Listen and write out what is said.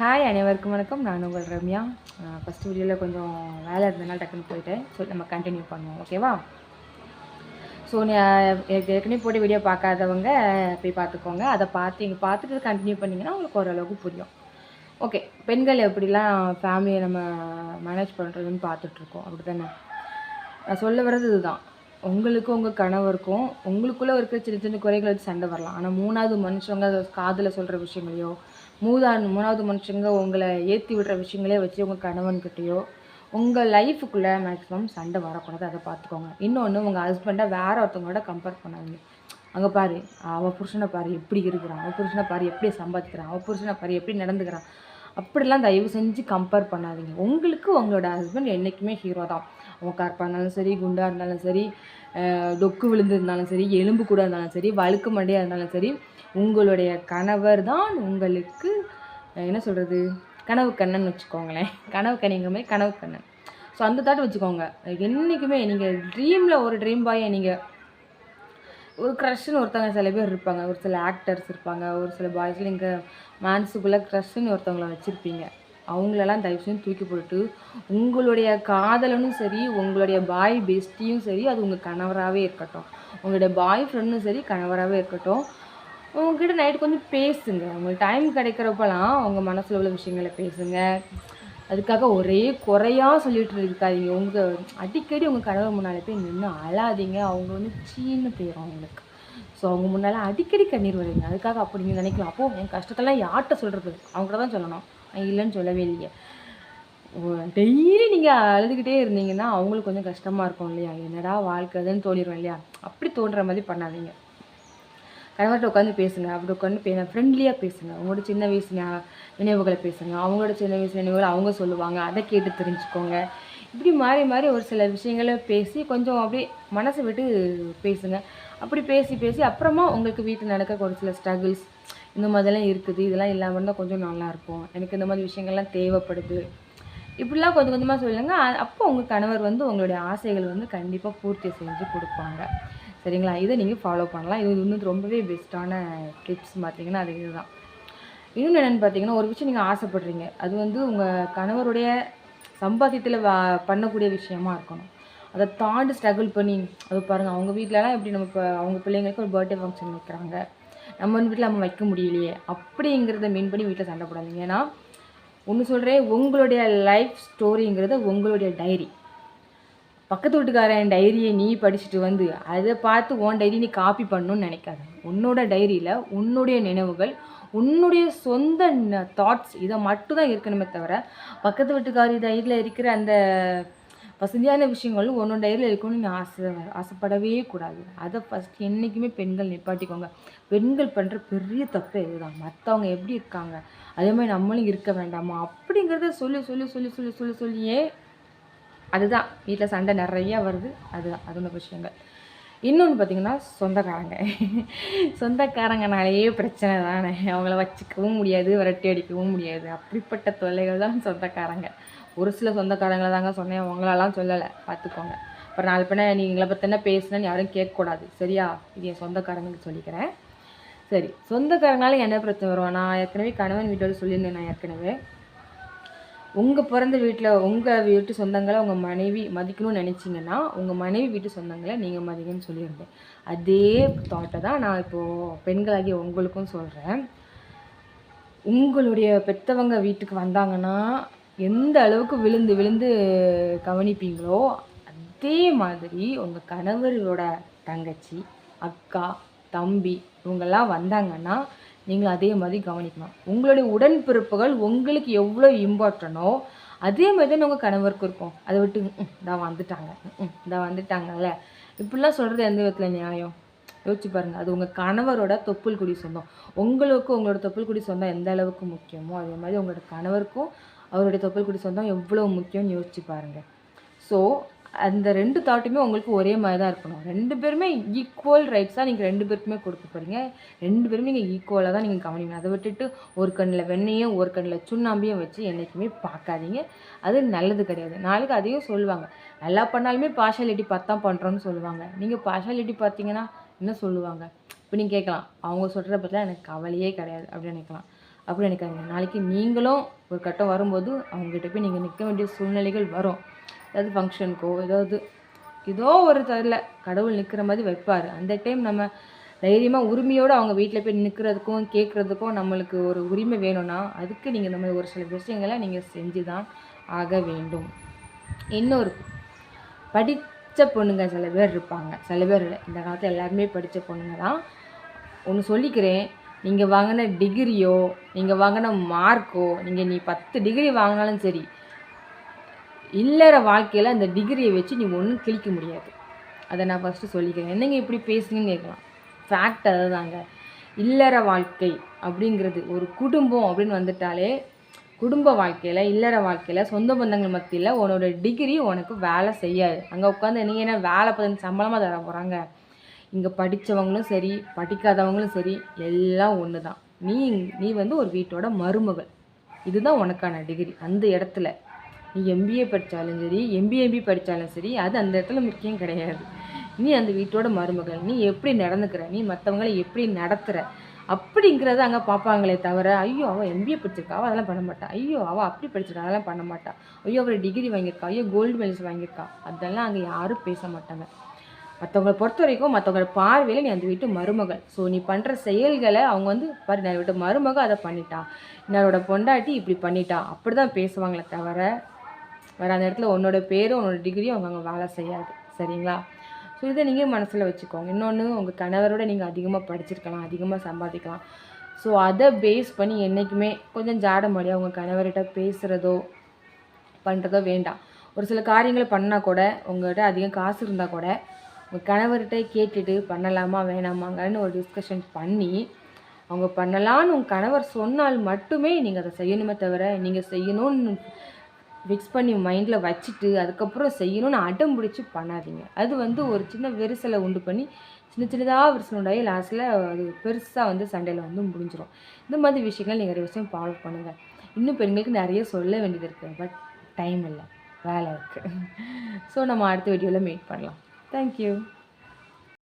Hi அனைவருக்கும் வணக்கம். நான் உங்கள் ரம்யா. ஃபஸ்ட் வீடியோவில் கொஞ்சம் வேலை இருந்ததுனால டக்குன்னு போயிட்டேன். ஸோ நம்ம கண்டினியூ பண்ணுவோம் ஓகேவா ஸோ ஏற்கனவே போட்டு வீடியோ பார்க்காதவங்க போய் பார்த்துக்கோங்க. அதை பார்த்து இங்கே பார்த்துட்டு கண்டினியூ பண்ணிங்கன்னா உங்களுக்கு ஓரளவுக்கு புரியும். ஓகே பெண்கள் எப்படிலாம் ஃபேமிலியை நம்ம மேனேஜ் பண்ணுறதுன்னு பார்த்துட்ருக்கோம் அப்படி தானே நான் சொல்ல வர்றது இதுதான். உங்களுக்கும் உங்கள் கணவருக்கும் உங்களுக்குள்ளே இருக்கிற சின்ன சின்ன குறைகளை வச்சு சண்டை வரலாம். ஆனால் மூணாவது மனுஷங்க காதில் சொல்கிற விஷயங்களையோ மூதான் மூணாவது மனுஷங்க உங்களை ஏற்றி விடுற விஷயங்களே வச்சு உங்கள் கணவன்கிட்டயோ உங்கள் லைஃபுக்குள்ளே மேக்ஸிமம் சண்டை வரக்கூடாது. அதை பார்த்துக்கோங்க. இன்னொன்று உங்கள் ஹஸ்பண்டை வேறு ஒருத்தவங்களோட கம்பேர் பண்ணாதீங்க. அங்கே பாரு அவள் புருஷனை பாரு எப்படி இருக்கிறான்? அவள் புருஷனை பாரு எப்படி சம்பாதிக்கிறான்? அவள் புருஷனை பாரு எப்படி நடந்துக்கிறான்? அப்படிலாம் தயவு செஞ்சு கம்பேர் பண்ணாதீங்க. உங்களுக்கு உங்களோட ஹஸ்பண்ட் என்றைக்குமே ஹீரோ தான். அவன் கருப்பாக இருந்தாலும் சரி குண்டாக இருந்தாலும் சரி டொக்கு விழுந்திருந்தாலும் சரி எலும்பு கூட இருந்தாலும் சரி வழுக்கு மண்டையாக இருந்தாலும் சரி உங்களுடைய கணவர் தான் உங்களுக்கு என்ன சொல்கிறது கனவு கண்ணன் வச்சுக்கோங்களேன். கனவு கண்ணிங்கிற கனவு கண்ணன். ஸோ அந்த தாட் வச்சுக்கோங்க. என்றைக்குமே நீங்கள் ட்ரீமில் ஒரு ட்ரீம் பாயை நீங்கள் ஒரு க்ரஷ்னு ஒருத்தவங்க சில பேர் இருப்பாங்க. ஒரு சில ஆக்டர்ஸ் இருப்பாங்க. ஒரு சில பாய்ஸில் இங்கே மேன்ஸுக்குள்ளே க்ரஷ்னு ஒருத்தவங்கள வச்சுருப்பீங்க. அவங்களெல்லாம் தயவு செஞ்சு தூக்கி போட்டு உங்களுடைய காதலனும் சரி உங்களுடைய பாய் பெஸ்டியும் சரி அது உங்கள் கணவராகவே இருக்கட்டும். உங்களுடைய பாய் ஃப்ரெண்டும் சரி கணவராகவே இருக்கட்டும். உங்ககிட்ட நைட்டு கொஞ்சம் பேசுங்க. உங்களுக்கு டைம் கிடைக்கிறப்பெல்லாம் உங்கள் மனசில் உள்ள விஷயங்களை பேசுங்க. அதுக்காக ஒரே குறையாக சொல்லிட்டு இருக்காதீங்க. உங்கள் அடிக்கடி உங்கள் கணவர் முன்னாலே போய் நின்று அழாதீங்க. அவங்க வந்து சீன்னு போயிடும் அவங்களுக்கு ஸோ அவங்க முன்னால் அடிக்கடி கண்ணீர் வருவீங்க அதுக்காக அப்படி நீங்கள் நினைக்கலாம் அப்போது என் கஷ்டத்தெல்லாம் யார்கிட்ட சொல்கிறது அவங்கள்ட்ட தான் சொல்லணும். இல்லைன்னு சொல்லவே இல்லையே. டெய்லி நீங்கள் அழுதுகிட்டே இருந்தீங்கன்னா அவங்களுக்கு கொஞ்சம் கஷ்டமாக இருக்கும் இல்லையா? என்னடா வாழ்க்கைதுன்னு தோணிடும் இல்லையா? அப்படி தோன்ற மாதிரி பண்ணாதீங்க. கணவர்கிட்ட உட்காந்து பேசுங்க. அப்படி உட்காந்து பே ஃப்ரெண்ட்லியாக பேசுங்க. அவங்களோட சின்ன வயசு நினைவுகளை பேசுங்க. அவங்களோட சின்ன வயசு நினைவுகளை அவங்க சொல்லுவாங்க. அதை கேட்டு தெரிஞ்சுக்கோங்க. இப்படி மாறி மாறி ஒரு சில விஷயங்களை பேசி கொஞ்சம் அப்படியே மனசை விட்டு பேசுங்க. அப்படி பேசி பேசி அப்புறமா உங்களுக்கு வீட்டில் நடக்க ஒரு சில ஸ்ட்ரகிள்ஸ் இந்த மாதிரிலாம் இருக்குது. இதெல்லாம் இல்லாமல் இருந்தால் கொஞ்சம் நல்லாயிருக்கும் எனக்கு இந்த மாதிரி விஷயங்கள்லாம் தேவைப்படுது. இப்படிலாம் கொஞ்சம் கொஞ்சமாக சொல்லுங்க. அப்போ உங்கள் கணவர் வந்து உங்களுடைய ஆசைகள் வந்து கண்டிப்பாக பூர்த்தி செஞ்சு கொடுப்பாங்க. சரிங்களா? இதை நீங்கள் ஃபாலோ பண்ணலாம். இது வந்து ரொம்பவே பெஸ்ட்டான டிப்ஸ் பார்த்தீங்கன்னா அது இதுதான். இன்னொன்று என்னென்னு பார்த்தீங்கன்னா ஒரு விஷயம் நீங்கள் ஆசைப்படுறீங்க. அது வந்து உங்கள் கணவருடைய சம்பாத்தியத்தில் பண்ணக்கூடிய விஷயமா இருக்கணும். அதை தாண்டி ஸ்ட்ரகிள் பண்ணி அது பாருங்கள் அவங்க வீட்டிலலாம் எப்படி நம்ம இப்போ அவங்க பிள்ளைங்களுக்கு ஒரு பர்த்டே ஃபங்க்ஷன் வைக்கிறாங்க. நம்ம வீட்டில் நம்ம வைக்க முடியலையே. அப்படிங்கிறத மீன் பண்ணி வீட்டில் சண்டை போடாதீங்க. ஏன்னா ஒன்று சொல்கிறேன் உங்களுடைய லைஃப் ஸ்டோரிங்கிறது உங்களுடைய டைரி பக்கத்து வீட்டுக்காரன் டைரியை நீ படிச்சுட்டு வந்து அதை பார்த்து உன் டைரி நீ காப்பி பண்ணணும்னு நினைக்காத. உன்னோட டைரியில் உன்னுடைய நினைவுகள் உன்னுடைய சொந்த தாட்ஸ் இதை மட்டும்தான் இருக்கணுமே தவிர பக்கத்து வீட்டுக்காரி டைரியில் இருக்கிற அந்த வசதியான விஷயங்களும் உன்னோட டைரியில் இருக்கணும்னு நீங்கள் ஆசை ஆசைப்படவே கூடாது. அதை ஃபஸ்ட் என்றைக்குமே பெண்கள் நிப்பாட்டிக்கோங்க. பெண்கள் பண்ணுற பெரிய தப்பு இதுதான். மற்றவங்க எப்படி இருக்காங்க? அதே மாதிரி நம்மளும் இருக்க வேண்டாமா? அப்படிங்கிறத சொல்லி சொல்லி சொல்லி சொல்லி சொல்லி சொல்லியே அதுதான். வீட்டில் சண்டை நிறைய வருது. அதுதான். அது ஒன்று விஷயங்கள். இன்னொன்று பார்த்தீங்கன்னா சொந்தக்காரங்க. சொந்தக்காரங்கனாலேயே பிரச்சனை தானே. அவங்கள வச்சுக்கவும் முடியாது விரட்டி அடிக்கவும் முடியாது. அப்படிப்பட்ட தொல்லைகள் தான் சொந்தக்காரங்க. ஒரு சில சொந்தக்காரங்களை தாங்க சொன்னேன். உங்களெல்லாம் சொல்லலை. பார்த்துக்கோங்க. அப்புறம் நாலு பேனை நீங்களை பற்றி என்ன பேசுனேன்னு யாரும் கேட்கக்கூடாது. சரியா? இது என் சொந்தக்காரங்களுக்கு சொல்லிக்கிறேன். சரி. சொந்தக்காரங்களால என்ன பிரச்சனை வரும்? நான் ஏற்கனவே கணவன் வீட்டோட சொல்லியிருந்தேன் நான் ஏற்கனவே. உங்கள் பிறந்த வீட்டில் உங்கள் வீட்டு சொந்தங்களை உங்கள் மனைவி மதிக்கணும்னு நினச்சிங்கன்னா உங்கள் மனைவி வீட்டு சொந்தங்களை நீங்கள் மதிக்கணும்னு சொல்லியிருந்தேன். அதே தாட்டை தான் நான் இப்போது பெண்களாகிய உங்களுக்கும் சொல்கிறேன் உங்களுடைய பெற்றவங்க வீட்டுக்கு வந்தாங்கன்னா எந்த அளவுக்கு விழுந்து விழுந்து கவனிப்பீங்களோ அதே மாதிரி உங்கள் கணவரோட தங்கச்சி அக்கா தம்பி இவங்கெல்லாம் வந்தாங்கன்னா நீங்களும் அதே மாதிரி கவனிக்கணும். உங்களுடைய உடன்பிறப்புகள் உங்களுக்கு எவ்வளோ இம்பார்ட்டனோ அதே மாதிரி தான் உங்கள் கணவருக்கு இருக்கும். அதை விட்டு தான் வந்துட்டாங்க. ம், வந்துட்டாங்கல்ல. இப்படிலாம் சொல்கிறது எந்த விதத்தில் நியாயம்? யோசிச்சு பாருங்கள் அது உங்கள் கணவரோட தொப்புள் குடி சொந்தம். உங்களுக்கு உங்களோட தொப்புள் குடி சொந்தம் எந்த அளவுக்கு முக்கியமோ அதே மாதிரி உங்களோட கணவருக்கும் அவருடைய தொப்புள் குடி சொந்தம் எவ்வளோ முக்கியம்னு யோசிச்சு பாருங்கள் ஸோ அந்த ரெண்டு தாட்டுமே உங்களுக்கு ஒரே மாதிரி தான் இருக்கணும். ரெண்டு பேருமே ஈக்குவல் ரைட்ஸாக நீங்கள் ரெண்டு பேருக்குமே கொடுக்க போகிறீங்க ரெண்டு பேருமே நீங்கள் ஈக்குவலாக தான் நீங்கள் கவனிக்கணும். அதை விட்டுட்டு ஒரு கண்ணில் வெண்ணையும் ஒரு கண்ணில் சுண்ணாம்பையும் வச்சு என்றைக்குமே பார்க்காதீங்க. அது நல்லது கிடையாது. நாளைக்கு அதையும் சொல்லுவாங்க. நல்லா பண்ணாலுமே பார்ஷாலிட்டி பார்த்து தான் பண்ணுறோன்னு சொல்லுவாங்க. நீங்கள் பார்ஷாலிட்டி பார்த்தீங்கன்னா என்ன சொல்லுவாங்க? இப்போ நீங்கள் கேட்கலாம். அவங்க சொல்கிறத பற்றிலாம் எனக்கு கவலையே கிடையாது அப்படின்னு நினைக்கலாம். அப்படின்னு நினைக்காதீங்க. நாளைக்கு நீங்களும் ஒரு கட்டம் வரும்போது அவங்ககிட்ட போய் நீங்கள் நிற்க வேண்டிய சூழ்நிலைகள் வரும். ஏதாவது ஃபங்க்ஷனுக்கோ ஏதாவது ஏதோ ஒரு தரில் கடவுள் நிற்கிற மாதிரி வைப்பார். அந்த டைம் நம்ம தைரியமாக உரிமையோடு அவங்க வீட்டில் போய் நிற்கிறதுக்கும் கேட்குறதுக்கும் நம்மளுக்கு ஒரு உரிமை வேணும்னா அதுக்கு நீங்கள் இந்த மாதிரி ஒரு சில விஷயங்களை நீங்கள் செஞ்சு தான் ஆக வேண்டும். இன்னொரு படித்த பொண்ணுங்க சில பேர் இருப்பாங்க. சில பேர் இல்லை. இந்த காலத்தில் எல்லாருமே படித்த பொண்ணுங்க தான். ஒன்று சொல்லிக்கிறேன். நீங்கள் வாங்கின டிகிரியோ நீங்கள் வாங்கின மார்க்கோ நீங்கள் நீ பத்து டிகிரி வாங்கினாலும் சரி இல்லற வாழ்க்கையில் அந்த டிகிரியை வச்சு நீ ஒன்றும் கிழிக்க முடியாது. அதை நான் ஃபஸ்ட்டு சொல்லிக்கிறேன். என்னங்க இப்படி பேசுங்கன்னு கேட்கலாம். ஃபேக்ட் அதுதாங்க. இல்லற வாழ்க்கை அப்படிங்கிறது ஒரு குடும்பம் அப்படின்னு வந்துட்டாலே குடும்ப வாழ்க்கையில் இல்லற வாழ்க்கையில் சொந்த பந்தங்கள் மத்தியில் உன்னோட டிகிரி உனக்கு வேலை செய்யாது. அங்கே உட்காந்து நீங்கள் என்ன வேலை பதினஞ்சு சம்பளமாக தர போகிறாங்க இங்கே படித்தவங்களும் சரி படிக்காதவங்களும் சரி எல்லாம் ஒன்று தான் நீ நீ வந்து ஒரு வீட்டோட மருமகள். இதுதான் உனக்கான டிகிரி அந்த இடத்துல. நீ எம்பிஏ படித்தாலும் சரி எம்பிஎம்பி படித்தாலும் சரி அது அந்த இடத்துல முக்கியம் கிடையாது. நீ அந்த வீட்டோட மருமகள். நீ எப்படி நடந்துக்கிற? நீ மற்றவங்களை எப்படி நடத்துகிற அப்படிங்கிறத அங்கே பார்ப்பாங்களே தவிர ஐயோ அவள் எம்பிஏ படிச்சிருக்கா அவள் அதெல்லாம் பண்ண மாட்டாள் ஐயோ அவள் அப்படி படிச்சிருக்கா அதெல்லாம் பண்ண மாட்டாள் ஐயோ அவள் டிகிரி வாங்கியிருக்கா. ஐயோ கோல்டு மெடல்ஸ் வாங்கியிருக்கா. அதெல்லாம் அங்கே யாரும் பேச மாட்டாங்க. மற்றவங்களை பொறுத்த வரைக்கும் மற்றவங்களோட பார்வையில் நீ அந்த வீட்டு மருமகள். ஸோ நீ பண்ணுற செயல்களை அவங்க வந்து பாரு நான் வீட்டு மருமகள் அதை பண்ணிட்டா. என்னோட பொண்டாட்டி இப்படி பண்ணிட்டா. அப்படி தான் பேசுவாங்களே தவிர வேறு அந்த இடத்துல உன்னோட பேரும் உன்னோட டிகிரியும் அவங்க அங்கே வேலை செய்யாது. சரிங்களா? ஸோ இதை நீங்கள் மனசில் வச்சுக்கோங்க. இன்னொன்று உங்கள் கணவரோட நீங்கள் அதிகமாக படிச்சிருக்கலாம் அதிகமாக சம்பாதிக்கலாம். ஸோ அதை பேஸ் பண்ணி என்றைக்குமே கொஞ்சம் ஜாட முடியாது உங்கள் கணவர்கிட்ட பேசுகிறதோ பண்ணுறதோ வேண்டாம். ஒரு சில காரியங்களை பண்ணால் கூட உங்கள்கிட்ட அதிகம் காசு இருந்தால் கூட உங்கள் கணவர்கிட்ட கேட்டுட்டு பண்ணலாமா வேணாமாங்கன்னு ஒரு டிஸ்கஷன் பண்ணி அவங்க பண்ணலான்னு உங்கள் கணவர் சொன்னால் மட்டுமே நீங்கள் அதை செய்யணுமே தவிர நீங்கள் செய்யணும்னு ஃபிக்ஸ் பண்ணி மைண்டில் வச்சுட்டு அதுக்கப்புறம் செய்யணும்னு அடம் பிடிச்சி பண்ணாதீங்க. அது வந்து ஒரு சின்ன விரிசலை உண்டு பண்ணி சின்ன சின்னதாக விரிசல் உண்டாகி லாஸ்ட்டில் அது பெருசாக வந்து சண்டையில் வந்து முடிஞ்சிடும் இந்த மாதிரி விஷயங்கள் நீங்கள் நிறைய விஷயம் ஃபாலோ பண்ணுங்கள் இன்னும் பெண்களுக்கு நிறைய சொல்ல வேண்டியது இருக்குது பட் டைம் இல்லை வேலை இருக்குது ஸோ நம்ம அடுத்த வீடியோவில் மீட் பண்ணலாம். Thank you.